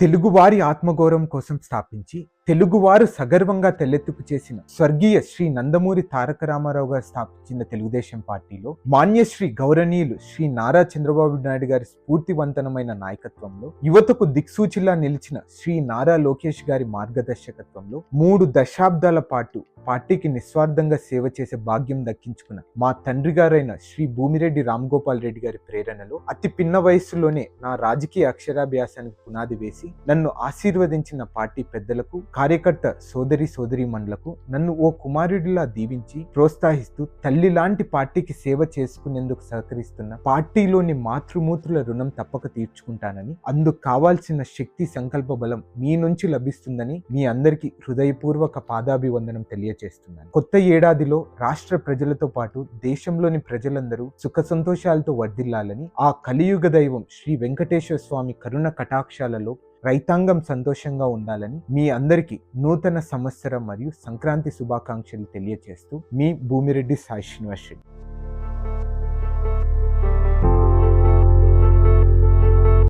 తెలుగువారి ఆత్మగౌరవం కోసం స్థాపించి తెలుగువారు సగర్వంగా తెల్లెత్తుకు చేసిన స్వర్గీయ శ్రీ నందమూరి తారక రామారావు గారు స్థాపించిన తెలుగుదేశం పార్టీలో మాన్యశ్రీ గౌరవనీయులు శ్రీ నారా చంద్రబాబు నాయుడు గారి స్ఫూర్తివంతనమైన నాయకత్వంలో యువతకు దిక్సూచిలా నిలిచిన శ్రీ నారా లోకేష్ గారి మార్గదర్శకత్వంలో మూడు దశాబ్దాల పాటు పార్టీకి నిస్వార్థంగా సేవ చేసే భాగ్యం దక్కించుకున్న మా తండ్రి గారైన శ్రీ భూమిరెడ్డి రామ్ గోపాల్ రెడ్డి గారి ప్రేరణలో అతి పిన్న వయస్సులోనే నా రాజకీయ అక్షరాభ్యాసానికి పునాది వేసి నన్ను ఆశీర్వదించిన పార్టీ పెద్దలకు కార్యకర్త సోదరి సోదరీమణులకు నన్ను ఓ కుమారుడిలా దీవించి ప్రోత్సహిస్తూ తల్లి లాంటి పార్టీకి సేవ చేసుకునేందుకు సహకరిస్తున్న పార్టీలోని మాతృమూతుల రుణం తప్పక తీర్చుకుంటానని అందుకు కావాల్సిన శక్తి సంకల్ప బలం మీ నుంచి లభిస్తుందని మీ అందరికీ హృదయపూర్వక పాదాభివందనం తెలియజేస్తున్నాను కొత్త ఏడాదిలో రాష్ట్ర ప్రజలతో పాటు దేశంలోని ప్రజలందరూ సుఖ సంతోషాలతో వర్ధిల్లాలని ఆ కలియుగ దైవం శ్రీ వెంకటేశ్వర స్వామి కరుణ కటాక్షాలలో రైతాంగం సంతోషంగా ఉండాలని మీ అందరికీ నూతన సంవత్సరం మరియు సంక్రాంతి శుభాకాంక్షలు తెలియజేస్తూ మీ భూమిరెడ్డి సాయి శ్రీనివాస్ రెడ్డి.